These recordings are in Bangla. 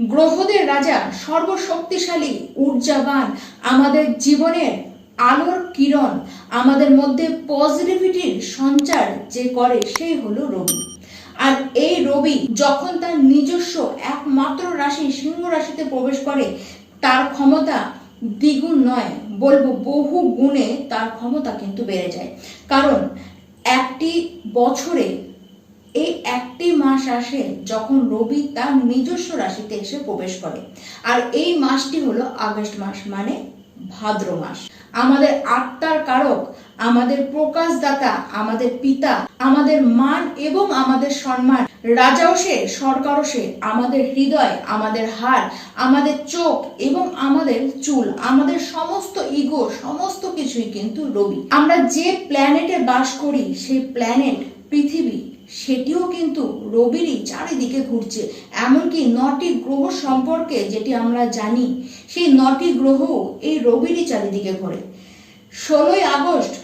গ্রহদের রাজা সর্বশক্তিশালী, ঊর্জাবান, আমাদের জীবনের আলোর কিরণ, আমাদের মধ্যে পজিটিভিটির সঞ্চার যে করে সেই হলো রবি। আর এই রবি যখন তার নিজস্ব একমাত্র রাশি সিংহ রাশিতে প্রবেশ করে, তার ক্ষমতা দ্বিগুণ নয়, বলব বহু গুণে তার ক্ষমতা কিন্তু বেড়ে যায়। কারণ একটি বছরে এই একটি মাস আসে যখন রবি তার নিজস্ব রাশিতে এসে প্রবেশ করে। আর এই মাসটি হলো আগস্ট মাস মানে ভাদ্র মাস। আমাদের আত্মার কারক, আমাদের প্রকাশদাতা, আমাদের পিতা, আমাদের মান এবং আমাদের সম্মান। রাজাও সে, সরকারও সে। আমাদের হৃদয়, আমাদের হাড়, আমাদের চোখ এবং আমাদের চুল, আমাদের সমস্ত ইগো, সমস্ত কিছুই কিন্তু রবি। আমরা যে প্ল্যানেটে বাস করি, সেই প্ল্যানেট পৃথিবী সেটিও কিন্তু রবিরই চারিদিকে ঘুরছে। এমনকি নটি গ্রহ সম্পর্কে যেটি আমরা জানি, সেই নটি গ্রহ এই রবিরই চারিদিকে ঘোরে। ষোলোই আগস্ট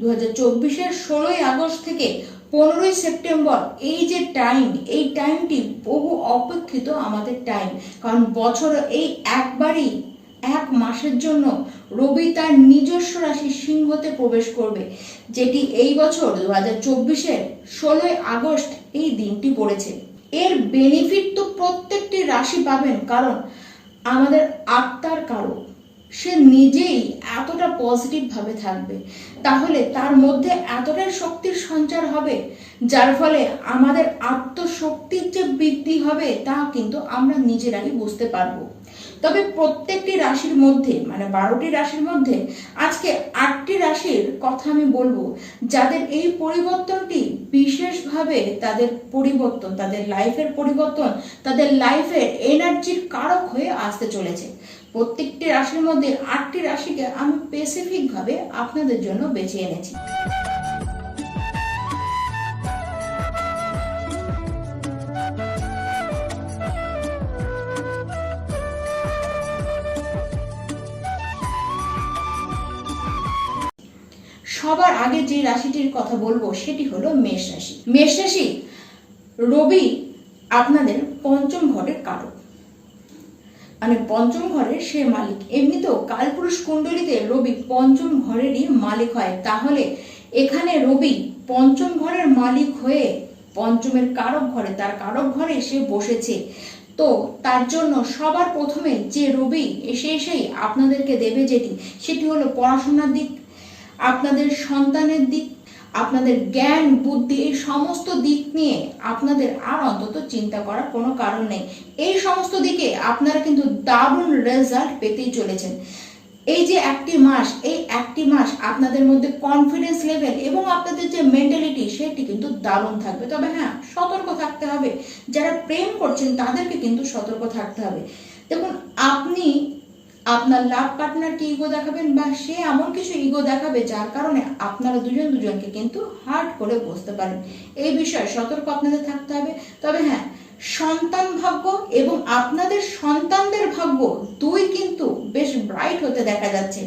দু হাজার চব্বিশের ষোলোই আগস্ট থেকে পনেরোই সেপ্টেম্বর, এই যে টাইম, এই টাইমটি বহু অপেক্ষিত আমাদের টাইম। কারণ বছর এই একবারই, এক মাসের জন্য রবি তার নিজস্ব রাশি সিংহতে প্রবেশ করবে, যেটি এই বছর দু হাজার চব্বিশের ষোলোই আগস্ট এই দিনটি পড়েছে। এর বেনিফিট তো প্রত্যেকটি রাশি পাবেন, কারণ আমাদের আত্মার কারক। সে নিজেই এতটা পজিটিভ ভাবে থাকবে। তাহলে তার মধ্যে এতটাই শক্তির সঞ্চার হবে, যার ফলে আমাদের আত্মশক্তির যে বৃদ্ধি হবে, তা কিন্তু আমরা নিজেরাই বুঝতে পারব। তবে প্রত্যেকটি রাশির মধ্যে মানে বারোটি রাশির মধ্যে আজকে আটটি রাশির কথা আমি বলব, যাদের এই পরিবর্তনটি বিশেষভাবে তাদের পরিবর্তন, তাদের লাইফের পরিবর্তন, তাদের লাইফের এনার্জির কারক হয়ে আসতে চলেছে। প্রত্যেকটি রাশির মধ্যে আটটি রাশিকে আমি স্পেসিফিকভাবে আপনাদের জন্য বেছে এনেছি। সবার আগে যে রাশিটির কথা বলব, সেটি হলো মেষ রাশি। মেষ রাশি, রবি আপনাদের পঞ্চম ঘরের কারক। মানে পঞ্চম ঘরের সে মালিক। এমনিতেও কালপুরুষ কুণ্ডলিতে রবি পঞ্চম ঘরেরই মালিক হয়। তাহলে এখানে রবি পঞ্চম ঘরের মালিক হয়ে পঞ্চমের কারক ঘরে, তার কারক ঘরে সে বসেছে। তো তার জন্য সবার প্রথমে যে রবি এসে এসেই আপনাদেরকে দেবে যেটি, সেটি হলো পড়াশোনার দিক আপনাদের সন্তানের দিক, আপনাদের জ্ঞান, বুদ্ধি, এই সমস্ত দিক নিয়ে আপনাদের আর অন্তত চিন্তা করার কোনো কারণ নেই। এই সমস্ত দিকে আপনারা কিন্তু দারুণ রেজাল্ট পেতেই চলেছেন। এই যে একটি মাস, এই একটি মাস আপনাদের মধ্যে কনফিডেন্স লেভেল এবং আপনাদের যে মেন্টালিটি সেটি কিন্তু দারুণ থাকবে। তবে হ্যাঁ সতর্ক থাকতে হবে। যারা প্রেম করছেন, তাদেরকে কিন্তু সতর্ক থাকতে হবে। দেখুন, আপনি আপনার লাভ পার্টনারকে ইগো দেখাবেন বা সে এমন কিছু ইগো দেখাবে যার কারণে আপনারা দুজন দুজনকে কিন্তু হার্ট করে বসতে পারেন। এই বিষয়ে সতর্ক আপনাদের থাকতে হবে। তবে হ্যাঁ সন্তান ভাগ্য এবং আপনাদের সন্তানদের ভাগ্য দুই কিন্তু বেশ ব্রাইট হতে দেখা যাচ্ছে।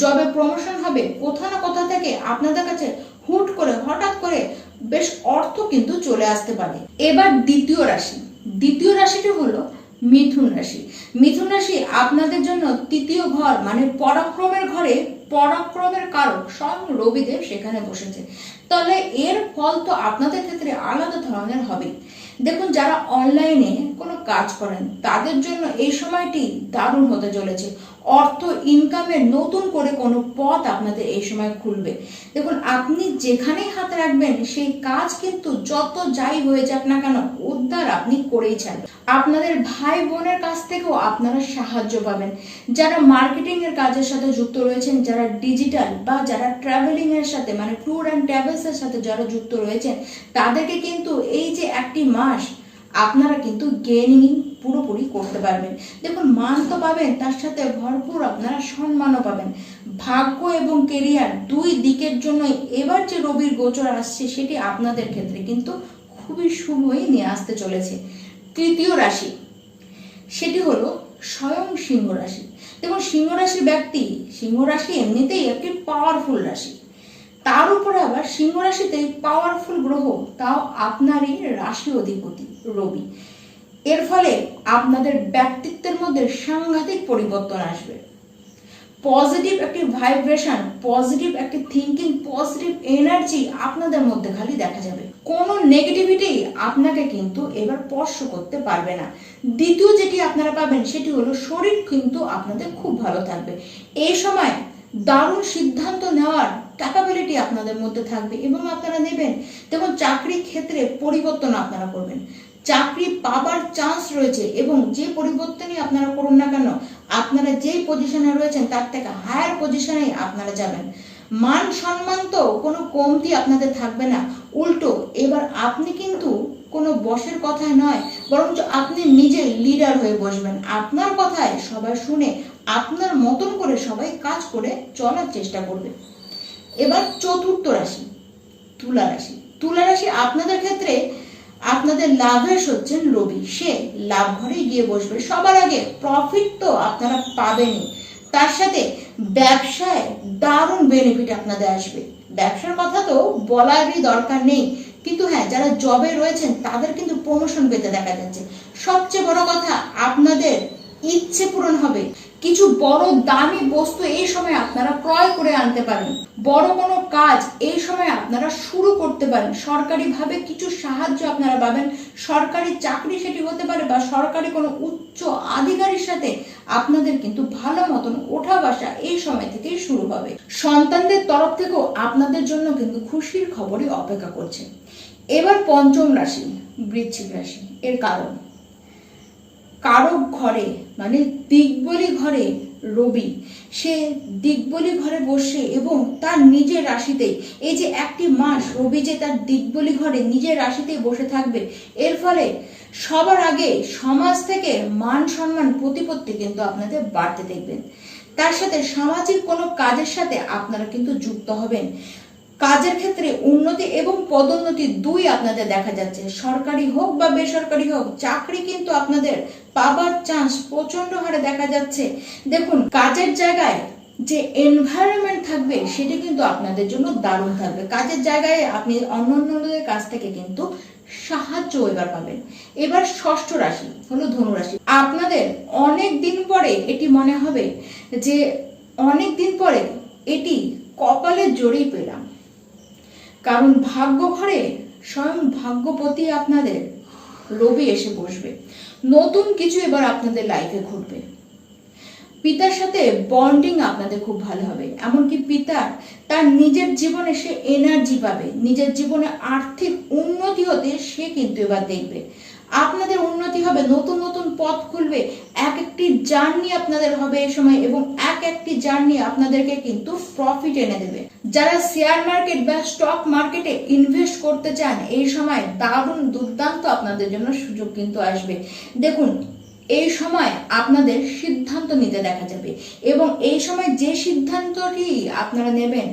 জবে প্রমোশন হবে, কোথা না কোথা থেকে আপনাদের কাছে হুট করে, হঠাৎ করে বেশ অর্থ কিন্তু চলে আসতে পারে। এবার দ্বিতীয় রাশি। দ্বিতীয় রাশিটি হলো মিথুন রাশি। মিথুন রাশি আপনাদের জন্য তৃতীয় ঘর মানে পরাক্রমের ঘরে পরাক্রমের কারক স্বয়ং রবিদেব সেখানে বসেছে। তাহলে এর ফল তো আপনাদের ক্ষেত্রে আলাদা ধরনের হবে। দেখুন, যারা অনলাইনে কোনো কাজ করেন, তাদের জন্য এই সময়টি দারুণ হতে চলেছে। অর্থ ইনকামের নতুন করে কোনো পথ আপনাদের এই সময় খুলবে। দেখুন, আপনি যেখানেই হাত রাখবেন, সেই কাজ কিন্তু যত যাই হয়ে যাক না কেন, উদ্ধার আপনি করেই ছাড়বেন। আপনাদের ভাই বোনের কাছ থেকেও আপনারা সাহায্য পাবেন। যারা মার্কেটিং এর কাজের সাথে যুক্ত রয়েছেন, যারা ডিজিটাল বা যারা ট্রাভেলিং এর সাথে মানে ট্যুর অ্যান্ড ট্রাভেলস এর সাথে যারা যুক্ত রয়েছেন, তাদেরকে কিন্তু এই যে একটি মাস আপনারা কিন্তু গেনিং পুরোপুরি করতে পারবেন। দেখুন, মান তো পাবেন, তার সাথে ভরপুর আপনারা সম্মানও পাবেন। ভাগ্য এবং কেরিয়ার দুই দিকের জন্য এবার যে রবির গোচর আসছে, সেটি আপনাদের ক্ষেত্রে কিন্তু খুবই শুভই নিয়ে আসতে চলেছে। তৃতীয় রাশি, সেটি হলো স্বয়ং সিংহ রাশি। দেখুন, সিংহ রাশির ব্যক্তি, সিংহ রাশি এমনিতেই একটি পাওয়ারফুল রাশি। তার উপরে আবার সিংহ রাশিতে পাওয়ারফুল গ্রহ, তাও আপনারই রাশি অধিপতি রবি। এর ফলে আপনাদের ব্যক্তিত্বের মধ্যে সাংঘাতিক পরিবর্তন আসবে। পজিটিভ একটি ভাইব্রেশন পজিটিভ একটি থিঙ্কিং পজিটিভ এনার্জি আপনাদের মধ্যে খালি দেখা যাবে। কোনো নেগেটিভিটি আপনাকে কিন্তু এবার স্পর্শ করতে পারবে না। দ্বিতীয় যেটি আপনারা পাবেন, সেটি হলো শরীর কিন্তু আপনাদের খুব ভালো থাকবে। এই সময় দারুণ সিদ্ধান্ত নেওয়ার ক্যাপাবিলিটি আপনাদের মধ্যে থাকবে এবং আপনারা নেবেন। যেমন চাকরি ক্ষেত্রে পরিবর্তন আপনারা করবেন। চাকরি পাবার চান্স রয়েছে এবং যে পরিবর্তনই আপনারা করুন না কেন, আপনারা যেই পজিশনে রয়েছেন, তার থেকে হায়ার পজিশনে আপনারা যাবেন। মান সম্মান তো কোনো কমতি আপনাদের থাকবে না। উল্টো, এবার আপনি কিন্তু কোনো বসের কথায় নয়, বরঞ্চ আপনি নিজে লিডার হয়ে বসবেন। আপনার কথায় সবাই শুনে, আপনার মতন করে সবাই কাজ করে চলার চেষ্টা করবে। এবার চতুর্থ রাশি, তুলা রাশি। তুলা রাশি আপনাদের ক্ষেত্রে আপনাদের লাভেশ হচ্ছেন রবি। সে লাভ ঘরে গিয়ে বসবে। সবার আগে প্রফিট তো আপনারা পাবেনই। তার সাথে ব্যবসায় দারুণ বেনিফিট আপনাদের আসবে। ব্যবসার কথা তো বলারই দরকার নেই। কিন্তু হ্যাঁ যারা জবে রয়েছেন, তাদের কিন্তু প্রমোশন পেতে দেখা যাচ্ছে। সবচেয়ে বড় কথা আপনাদের ইচ্ছে পূরণ হবে। কিছু বড় দামি বস্তু এই সময় আপনারা ক্রয় করে আনতে পারেন। বড় কোনো কাজ এই সময় আপনারা শুরু করতে পারেন। সরকারিভাবে কিছু সাহায্য আপনারা পাবেন। সরকারি চাকরি সেটি হতে পারে বা সরকারি কোনো উচ্চ আধিকারির সাথে আপনাদের কিন্তু ভালো মতন ওঠা বসা এই সময় থেকেই শুরু হবে। সন্তানদের তরফ থেকেও আপনাদের জন্য কিন্তু খুশির খবরই অপেক্ষা করছে। এবার পঞ্চম রাশি, বৃশ্চিক রাশি, এর কারণ। কারক ঘরে মানে দিগবলি ঘরে রবি, সে দিকবলি ঘরে বসে এবং তার নিজের রাশিতেই এই যে একটি মাস রবি যে তার দিকবলি ঘরে নিজের রাশিতেই বসে থাকবে, এর ফলে সবার আগে সমাজ থেকে মান সম্মান প্রতিপত্তি কিন্তু আপনাদের বাড়তে দেখবেন। তার সাথে সামাজিক কোনো কাজের সাথে আপনারা কিন্তু যুক্ত হবেন। কাজের ক্ষেত্রে উন্নতি এবং পদোন্নতি দুই আপনাদের দেখা যাচ্ছে। সরকারি হোক বা বেসরকারি হোক, চাকরি কিন্তু আপনাদের পাবার চান্স প্রচণ্ড হারে দেখা যাচ্ছে। দেখুন, কাজের জায়গায় যে এনভায়রনমেন্ট থাকবে, সেটি কিন্তু আপনাদের জন্য দারুণ থাকবে। কাজের জায়গায় আপনি অন্য অন্যদের কাছ থেকে কিন্তু সাহায্য এবার পাবেন। এবার ষষ্ঠ রাশি হলো ধনু রাশি আপনাদের অনেক দিন পরে এটি মনে হবে যে, অনেক দিন পরে এটি কপালের জোরেই পেলাম। কারণ ভাগ্য ঘরে স্বয়ং ভাগ্যপতি আপনাদের রবি এসে বসবে। নতুন কিছু এবার আপনাদের লাইফে ঘটবে। পিতার সাথে বন্ডিং আপনাদের খুব ভালো হবে। এমনকি পিতা তার নিজের জীবনে সে এনার্জি পাবে, নিজের জীবনে আর্থিক উন্নতি হতে সে কিন্তু এবার দেখবে। আপনাদের উন্নতি হবে, নতুন নতুন পথ খুলবে, এক একটি জার্নি আপনাদের হবে এই সময় এবং এক একটি জার্নি আপনাদেরকে কিন্তু প্রফিট এনে দেবে। যারা শেয়ার মার্কেট বা স্টক মার্কেটে ইনভেস্ট করতে চান, এই সময় দারুণ দুর্দান্ত আপনাদের জন্য সুযোগ কিন্তু আসবে। দেখুন, এই সময় আপনাদের সিদ্ধান্ত নিতে দেখা যাবে এবং এই সময় যে সিদ্ধান্তটি আপনারা নেবেন,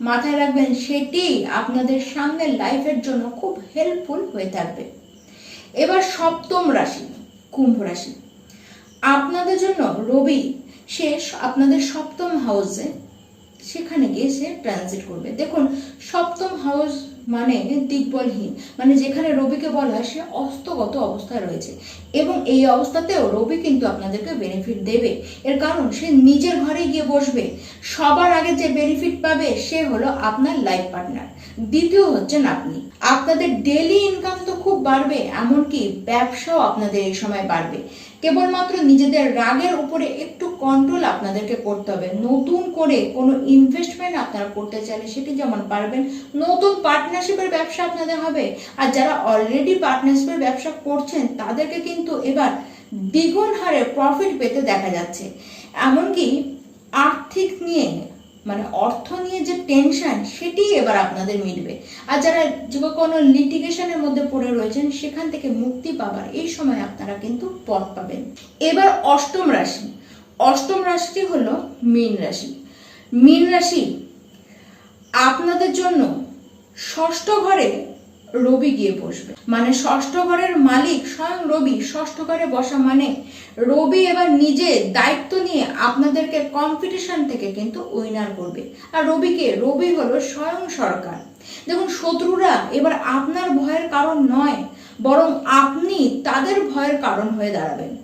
মাথায় রাখবেন, সেটি আপনাদের সামনের লাইফের জন্য খুব হেল্পফুল হয়ে থাকবে। এবার সপ্তম রাশি, কুম্ভ রাশি। আপনাদের জন্য রবি সে আপনাদের সপ্তম হাউসে সেখানে গিয়ে সে ট্রানজিট করবে। দেখুন, সপ্তম হাউস মানে দিগ্বলহীন। মানে যেখানে রবিকে বলা হয় সে অস্তগত অবস্থায় রয়েছে। এবং এই অবস্থাতেও রবি কিন্তু আপনাদেরকে বেনিফিট দেবে। এর কারণ, সে নিজের ঘরে গিয়ে বসবে। সবার আগে যে বেনিফিট পাবে, সে হলো আপনার লাইফ পার্টনার দ্বিতীয় হচ্ছেন আপনি। আপনাদের ডেলি ইনকাম তো খুব বাড়বে, এমনকি ব্যবসাও আপনাদের এই সময় বাড়বে। কেবলমাত্র নিজেদের রাগের উপরে একটু কন্ট্রোল আপনাদেরকে করতে হবে। নতুন করে কোনো ইনভেস্টমেন্ট আপনারা করতে চাইলে সেটি যেমন পারবেন, নতুন পার্টনারশিপের ব্যবসা আপনাদের হবে। আর যারা অলরেডি পার্টনারশিপের ব্যবসা করছেন, তাদেরকে কিন্তু এবার দ্বিগুণ হারে প্রফিট পেতে দেখা যাচ্ছে। এমনকি আর্থিক নিয়ে মানে অর্থ নিয়ে যে টেনশন সেটি এবার আপনাদের মিটবে। আর যারা যে কোনো লিটিগেশনের মধ্যে পড়ে রয়েছেন, সেখান থেকে মুক্তি পাবার এই সময় আপনারা কিন্তু পথ পাবেন। এবার অষ্টম রাশি। অষ্টম রাশিটি হল মীন রাশি। মীন রাশি, আপনাদের জন্য ষষ্ঠ ঘরে রবি গিয়ে বসবে। মানে ষষ্ঠ ঘরের মালিক স্বয়ং রবি, ষষ্ঠ ঘরে বসা মানে রবি এবার নিজে দায়িত্ব নিয়ে আপনাদেরকে কম্পিটিশন থেকে কিন্তু উইনার করবে। আর রবিকে, রবি হলো স্বয়ং সরকার। দেখুন, শত্রুরা এবার আপনার ভয়ের কারণ নয়, বরং আপনি তাদের ভয়ের কারণ হয়ে দাঁড়াবেন।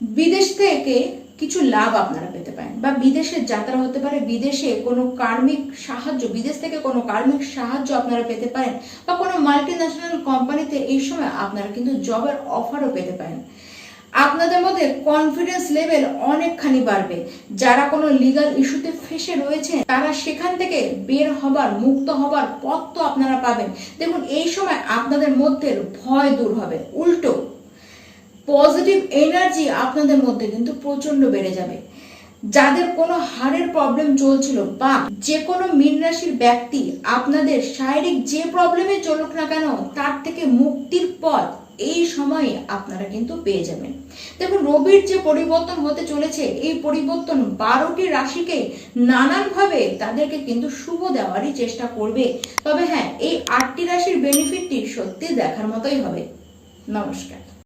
বিদেশ থেকে কিছু লাভ আপনারা পেতে পারেন। বা বিদেশে যাত্রা হতে পারে, বিদেশে কোনো কার্মিক সাহায্য, বিদেশ থেকে কোনো কার্মিক সাহায্য আপনারা পেতে পারেন, বা কোনো মাল্টি ন্যাশনাল কোম্পানিতে এই সময় আপনারা কিন্তু জবের অফারও পেতে পারেন। আপনাদের মধ্যে কনফিডেন্স লেভেল অনেকখানি বাড়বে। যারা কোনো লিগাল ইস্যুতে ফেসে রয়েছে, তারা সেখান থেকে বের হবার, মুক্ত হবার পথ তো আপনারা পাবেন। দেখুন, এই সময় আপনাদের মধ্যে ভয় দূর হবে, উল্টো। পজিটিভ এনার্জি আপনাদের মধ্যে কিন্তু প্রচণ্ড বেড়ে যাবে। যাদের কোনো হাড়ের প্রবলেম চলছিল বা যে কোনো মীন রাশির ব্যক্তি আপনাদের শারীরিক যে প্রবলেমে চলুক না কেন, তার থেকে মুক্তির পথ এই সময়ে আপনারা কিন্তু পেয়ে যাবেন। দেখুন, রবির যে পরিবর্তন হতে চলেছে, এই পরিবর্তন বারোটি রাশিকে নানানভাবে তাদেরকে কিন্তু শুভ দেওয়ারই চেষ্টা করবে। তবে হ্যাঁ এই আটটি রাশির বেনিফিটটি সত্যি দেখার মতোই হবে। নমস্কার।